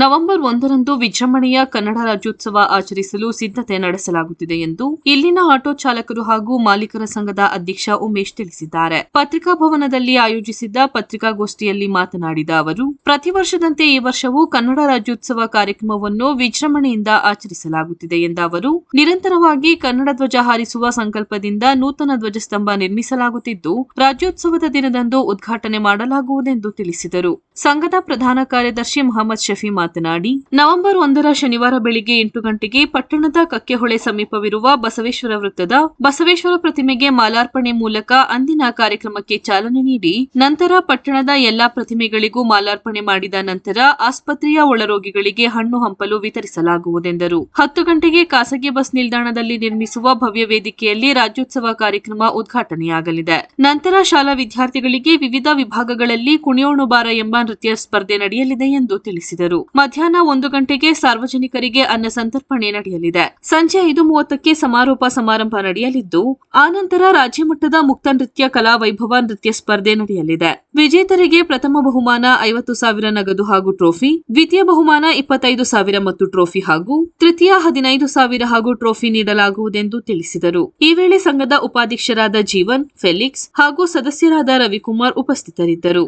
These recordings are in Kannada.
ನವೆಂಬರ್ ಒಂದರಂದು ವಿಜೃಂಭಣೆಯ ಕನ್ನಡ ರಾಜ್ಯೋತ್ಸವ ಆಚರಿಸಲು ಸಿದ್ಧತೆ ನಡೆಸಲಾಗುತ್ತಿದೆ ಎಂದು ಇಲ್ಲಿನ ಆಟೋ ಚಾಲಕರು ಹಾಗೂ ಮಾಲೀಕರ ಸಂಘದ ಅಧ್ಯಕ್ಷ ಉಮೇಶ್ ತಿಳಿಸಿದ್ದಾರೆ. ಪತ್ರಿಕಾ ಭವನದಲ್ಲಿ ಆಯೋಜಿಸಿದ್ದ ಪತ್ರಿಕಾಗೋಷ್ಠಿಯಲ್ಲಿ ಮಾತನಾಡಿದ ಅವರು, ಪ್ರತಿ ವರ್ಷದಂತೆ ಈ ವರ್ಷವೂ ಕನ್ನಡ ರಾಜ್ಯೋತ್ಸವ ಕಾರ್ಯಕ್ರಮವನ್ನು ವಿಜೃಂಭಣೆಯಿಂದ ಆಚರಿಸಲಾಗುತ್ತಿದೆ ಎಂದ ಅವರು, ನಿರಂತರವಾಗಿ ಕನ್ನಡ ಧ್ವಜ ಹಾರಿಸುವ ಸಂಕಲ್ಪದಿಂದ ನೂತನ ಧ್ವಜಸ್ತಂಭ ನಿರ್ಮಿಸಲಾಗುತ್ತಿದ್ದು, ರಾಜ್ಯೋತ್ಸವದ ದಿನದಂದು ಉದ್ಘಾಟನೆ ಮಾಡಲಾಗುವುದೆಂದು ತಿಳಿಸಿದರು. ಸಂಘದ ಪ್ರಧಾನ ಕಾರ್ಯದರ್ಶಿ ಮೊಹಮ್ಮದ್ ಶಫಿ ಮಾತನಾಡಿ, ನವೆಂಬರ್ ಒಂದರ ಶನಿವಾರ ಬೆಳಿಗ್ಗೆ ಎಂಟು ಗಂಟೆಗೆ ಪಟ್ಟಣದ ಕಕ್ಕೆಹೊಳೆ ಸಮೀಪವಿರುವ ಬಸವೇಶ್ವರ ವೃತ್ತದ ಬಸವೇಶ್ವರ ಪ್ರತಿಮೆಗೆ ಮಾಲಾರ್ಪಣೆ ಮೂಲಕ ಅಂದಿನ ಕಾರ್ಯಕ್ರಮಕ್ಕೆ ಚಾಲನೆ ನೀಡಿ, ನಂತರ ಪಟ್ಟಣದ ಎಲ್ಲಾ ಪ್ರತಿಮೆಗಳಿಗೂ ಮಾಲಾರ್ಪಣೆ ಮಾಡಿದ ನಂತರ ಆಸ್ಪತ್ರೆಯ ಒಳರೋಗಿಗಳಿಗೆ ಹಣ್ಣು ಹಂಪಲು ವಿತರಿಸಲಾಗುವುದೆಂದರು. ಹತ್ತು ಗಂಟೆಗೆ ಖಾಸಗಿ ಬಸ್ ನಿಲ್ದಾಣದಲ್ಲಿ ನಿರ್ಮಿಸುವ ಭವ್ಯ ವೇದಿಕೆಯಲ್ಲಿ ರಾಜ್ಯೋತ್ಸವ ಕಾರ್ಯಕ್ರಮ ಉದ್ಘಾಟನೆಯಾಗಲಿದೆ. ನಂತರ ಶಾಲಾ ವಿದ್ಯಾರ್ಥಿಗಳಿಗೆ ವಿವಿಧ ವಿಭಾಗಗಳಲ್ಲಿ ಕುಣಿಯೋಣುಬಾರ ಎಂಬ ನೃತ್ಯ ಸ್ಪರ್ಧೆ ನಡೆಯಲಿದೆ ಎಂದು ತಿಳಿಸಿದರು. ಮಧ್ಯಾಹ್ನ ಒಂದು ಗಂಟೆಗೆ ಸಾರ್ವಜನಿಕರಿಗೆ ಅನ್ನ ಸಂತರ್ಪಣೆ ನಡೆಯಲಿದೆ. ಸಂಜೆ ಐದು ಮೂವತ್ತಕ್ಕೆ ಸಮಾರೋಪ ಸಮಾರಂಭ ನಡೆಯಲಿದ್ದು ಆನಂತರ ರಾಜ್ಯ ಮಟ್ಟದ ಮುಕ್ತ ನೃತ್ಯ ಕಲಾ ವೈಭವ ನೃತ್ಯ ಸ್ಪರ್ಧೆ ನಡೆಯಲಿದೆ. ವಿಜೇತರಿಗೆ ಪ್ರಥಮ ಬಹುಮಾನ ಐವತ್ತು ಸಾವಿರ ನಗದು ಹಾಗೂ ಟ್ರೋಫಿ, ದ್ವಿತೀಯ ಬಹುಮಾನ ಇಪ್ಪತ್ತೈದು ಸಾವಿರ ಮತ್ತು ಟ್ರೋಫಿ ಹಾಗೂ ತೃತೀಯ ಹದಿನೈದು ಸಾವಿರ ಹಾಗೂ ಟ್ರೋಫಿ ನೀಡಲಾಗುವುದೆಂದು ತಿಳಿಸಿದರು. ಈ ವೇಳೆ ಸಂಘದ ಉಪಾಧ್ಯಕ್ಷರಾದ ಜೀವನ್, ಫೆಲಿಕ್ಸ್ ಹಾಗೂ ಸದಸ್ಯರಾದ ರವಿಕುಮಾರ್ ಉಪಸ್ಥಿತರಿದ್ದರು.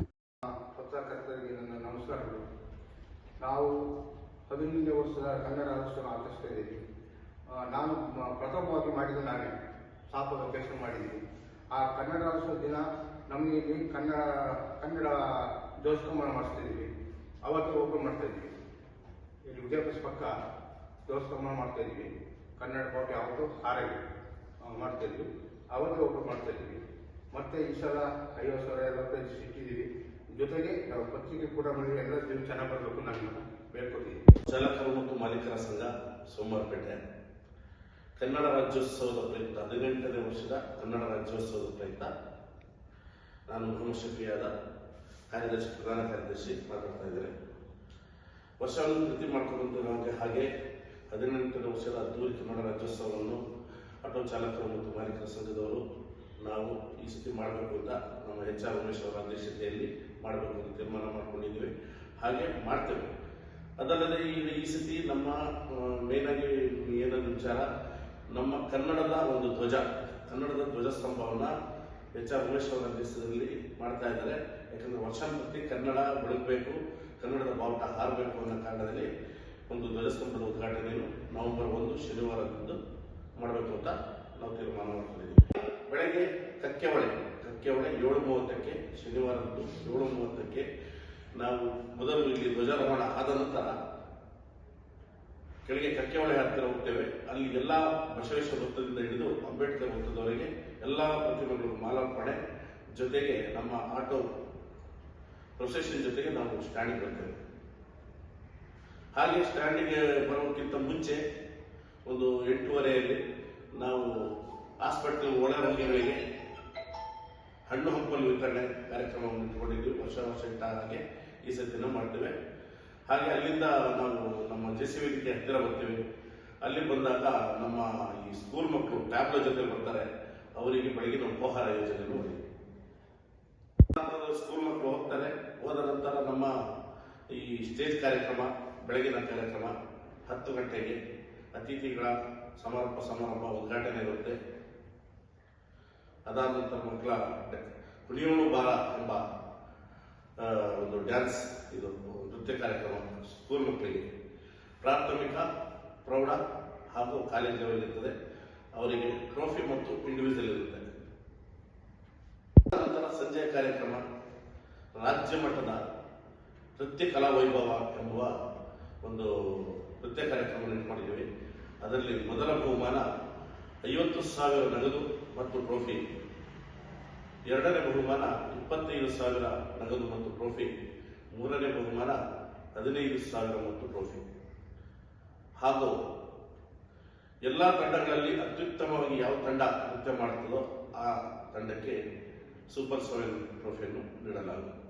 ನಾವು ಹದಿನೈದನೇ ವರ್ಷದ ಕನ್ನಡ ರಾಜ್ಯೋತ್ಸವ ಆಚರಿಸ್ತಾ ಇದ್ದೀವಿ. ನಾನು ಪ್ರಥಮವಾಗಿ ಮಾಡಿದ ನಾನೇ ಸಾಪದ ಕೆಲಸ ಮಾಡಿದ್ದೀನಿ ಆ ಕನ್ನಡ ರಾಜ್ಯೋತ್ಸವ ದಿನ ನಮಗೆ ಇಲ್ಲಿ ಕನ್ನಡ ಕನ್ನಡ ಧ್ವಜಸ್ತಂಭನ ಮಾಡಿಸ್ತಾ ಇದ್ದೀವಿ ಅವತ್ತು ಓಪನ್ ಮಾಡ್ತಾ ಇದ್ದೀವಿ ಇಲ್ಲಿ ವಿಜಯಪುರ ಪಕ್ಕ ಧ್ವಜಸ್ತಂಭನ ಮಾಡ್ತಾ ಇದ್ದೀವಿ ಕನ್ನಡ ಕೋಟೆ ಅವತ್ತು ಹಾರಾಗಿ ಮಾಡ್ತಾ ಇದ್ವಿ ಅವತ್ತು ಓಪನ್ ಮಾಡ್ತಾ ಇದ್ವಿ ಮತ್ತೆ ಈ ಸಲ ಐವತ್ತು ಸಾವಿರ ಎಲ್ಲ ಪ್ರೈಸ್ ಜೊತೆಗೆ ನಾವು ಪತ್ರಿಕೆ ಕೂಡ ಮಾಡಿ ಎಲ್ಲ ಚೆನ್ನಾಗಿ ಬರಬೇಕು ನಾನು ಬೇಡ್ಕೊತೀನಿ ಚಾಲಕರು ಮತ್ತು ಮಾಲೀಕರ ಸಂಘ ಸೋಮವಾರಪೇಟೆ. ಕನ್ನಡ ರಾಜ್ಯೋತ್ಸವದ ಪ್ರಯುಕ್ತ, ಹದಿನೆಂಟನೇ ವರ್ಷದ ಕನ್ನಡ ರಾಜ್ಯೋತ್ಸವದ ಪ್ರಯುಕ್ತ. ನಾನು ಶಫಿಯಾದ ಕಾರ್ಯದರ್ಶಿ, ಪ್ರಧಾನ ಕಾರ್ಯದರ್ಶಿ ಮಾತಾಡ್ತಾ ಇದ್ದೇನೆ. ವರ್ಷವನ್ನು ಕೃತಿ ಮಾಡ್ಕೊಂಡು ಹಾಗೆ ಹದಿನೆಂಟನೇ ವರ್ಷದ ಅದ್ದೂರಿ ಕನ್ನಡ ರಾಜ್ಯೋತ್ಸವವನ್ನು ಆಟೋ ಚಾಲಕರು ಮತ್ತು ಮಾಲೀಕರ ಸಂಘದವರು ನಾವು ಈ ಸತಿ ಮಾಡಬೇಕು ಅಂತ ನಮ್ಮ ಎಚ್ ಆರ್ ಉಮೇಶ್ ಅವರ ಅಧ್ಯಕ್ಷತೆಯಲ್ಲಿ ಮಾಡಬೇಕು ಅಂತ ತೀರ್ಮಾನ ಮಾಡ್ಕೊಂಡಿದ್ದೀವಿ ಹಾಗೆ ಮಾಡ್ತೇವೆ. ಅದಲ್ಲದೆ ಈ ಈ ಸತಿ ನಮ್ಮ ಮೇನ್ ಆಗಿ ವಿಚಾರ, ನಮ್ಮ ಕನ್ನಡದ ಒಂದು ಧ್ವಜ, ಕನ್ನಡದ ಧ್ವಜಸ್ತಂಭವನ್ನು ಎಚ್ ಆರ್ ಉಮೇಶ್ ಅವರ ಅಧ್ಯಕ್ಷತೆಯಲ್ಲಿ ಮಾಡ್ತಾ ಇದ್ದಾರೆ. ಯಾಕಂದ್ರೆ ವರ್ಷಾನುಪತ್ತಿ ಕನ್ನಡ ಬೆಳಗಬೇಕು, ಕನ್ನಡದ ಬಾವುಟ ಹಾರಬೇಕು ಅನ್ನೋ ಕಾರಣದಲ್ಲಿ ಒಂದು ಧ್ವಜಸ್ತಂಭದ ಉದ್ಘಾಟನೆಯನ್ನು ನವೆಂಬರ್ ಒಂದು ಶನಿವಾರದಂದು ಮಾಡಬೇಕು ಅಂತ ನಾವು ತೀರ್ಮಾನ ಮಾಡ್ಕೊಂಡಿದ್ದೀವಿ. ಬೆಳಗ್ಗೆ ಕಕ್ಕೆಹೊಳೆ ಕಕ್ಕೆಹೊಳೆ ಏಳು ಮೂವತ್ತಕ್ಕೆ ಶನಿವಾರದ್ದು ಏಳು ಮೂವತ್ತಕ್ಕೆ ನಾವು ಮೊದಲು ಇಲ್ಲಿ ಧ್ವಜಾರೋಹಣ ಆದ ನಂತರ ಕೆಳಗೆ ಕಕ್ಕೆಹೊಳೆ ಹತ್ತಿರ ಹೋಗ್ತೇವೆ. ಅಲ್ಲಿ ಎಲ್ಲ ಬಸವೇಶ್ವರ ವೃತ್ತದಿಂದ ಹಿಡಿದು ಅಂಬೇಡ್ಕರ್ ವೃತ್ತದವರೆಗೆ ಎಲ್ಲ ಪ್ರತಿಮೆಗಳು ಮಾಲಾರ್ಪಣೆ ಜೊತೆಗೆ ನಮ್ಮ ಆಟೋ ಪ್ರೊಸೆಷನ್ ಜೊತೆಗೆ ನಾವು ಸ್ಟ್ಯಾಂಡಿಗೆ ಬರ್ತೇವೆ ಹಾಗೆ ಸ್ಟ್ಯಾಂಡಿಗೆ ಬರೋಕ್ಕಿಂತ ಮುಂಚೆ ಒಂದು ಎಂಟೂವರೆಯಲ್ಲಿ ನಾವು ಆಸ್ಪತ್ರೆ ಒಳ ರೋಗಿಗಳಿಗೆ ಹಣ್ಣು ಹಂಪಲು ವಿತರಣೆ ಕಾರ್ಯಕ್ರಮವನ್ನು ಇಟ್ಕೊಂಡಿದ್ವಿ. ವರ್ಷ ವರ್ಷ ಇಟ್ಟ ಹಾಗೆ ಈ ಸತಿನ ಮಾಡ್ತೇವೆ. ಹಾಗೆ ಅಲ್ಲಿಂದ ನಾವು ನಮ್ಮ ಜೆ ಸಿ ವೇದಿಕೆ ಹತ್ತಿರ ಬರ್ತೀವಿ. ಅಲ್ಲಿ ಬಂದಾಗ ನಮ್ಮ ಈ ಸ್ಕೂಲ್ ಮಕ್ಕಳು ಟ್ಯಾಬ್ಲ ಜೊತೆ ಬರ್ತಾರೆ. ಅವರಿಗೆ ಬೆಳಗಿನ ಉಪಹಾರ ಯೋಜನೆ ನೋಡಿ ಸ್ಕೂಲ್ ಮಕ್ಕಳು ಹೋಗ್ತಾರೆ. ಹೋದ ನಂತರ ನಮ್ಮ ಈ ಸ್ಟೇಜ್ ಕಾರ್ಯಕ್ರಮ, ಬೆಳಗಿನ ಕಾರ್ಯಕ್ರಮ ಹತ್ತು ಗಂಟೆಗೆ. ಅತಿಥಿಗಳ ಸಮಾರೋಪ ಸಮಾರಂಭ ಉದ್ಘಾಟನೆ ಇರುತ್ತೆ. ಅದಾದ ನಂತರ ಮಕ್ಕಳ ಕುಣಿಯೋಳು ಬಾಲ ಎಂಬ ಒಂದು ಡ್ಯಾನ್ಸ್ ಇದು, ನೃತ್ಯ ಕಾರ್ಯಕ್ರಮ ಸ್ಕೂಲ್ ಮಕ್ಕಳಿಗೆ. ಪ್ರಾಥಮಿಕ, ಪ್ರೌಢ ಹಾಗೂ ಕಾಲೇಜುಗಳಿರ್ತದೆ ಅವರಿಗೆ ಟ್ರೋಫಿ ಮತ್ತು ಇಂಡಿವಿಜುವಲ್ ಇರುತ್ತೆ. ನಂತರ ಸಂಜೆಯ ಕಾರ್ಯಕ್ರಮ, ರಾಜ್ಯ ಮಟ್ಟದ ನೃತ್ಯ ಕಲಾ ವೈಭವ ಎಂಬುವ ಒಂದು ನೃತ್ಯ ಕಾರ್ಯಕ್ರಮ ಇಟ್ಕೊಂಡಿದ್ದೀವಿ ಅದರಲ್ಲಿ ಮೊದಲ ಬಹುಮಾನ ಐವತ್ತು ಸಾವಿರ ನಗದು ಮತ್ತು ಟ್ರೋಫಿ ಎರಡನೇ ಬಹುಮಾನ ಇಪ್ಪತ್ತೈದು ಸಾವಿರ ನಗದು ಮತ್ತು ಟ್ರೋಫಿ ಮೂರನೇ ಬಹುಮಾನ ಹದಿನೈದು ಸಾವಿರ ಮತ್ತು ಟ್ರೋಫಿ ಹಾಗೂ ಎಲ್ಲ ತಂಡಗಳಲ್ಲಿ ಅತ್ಯುತ್ತಮವಾಗಿ ಯಾವ ತಂಡ ನೃತ್ಯ ಮಾಡುತ್ತದೋ ಆ ತಂಡಕ್ಕೆ ಸೂಪರ್ ಸೆವೆನ್ ಟ್ರೋಫಿಯನ್ನು ನೀಡಲಾಗುತ್ತದೆ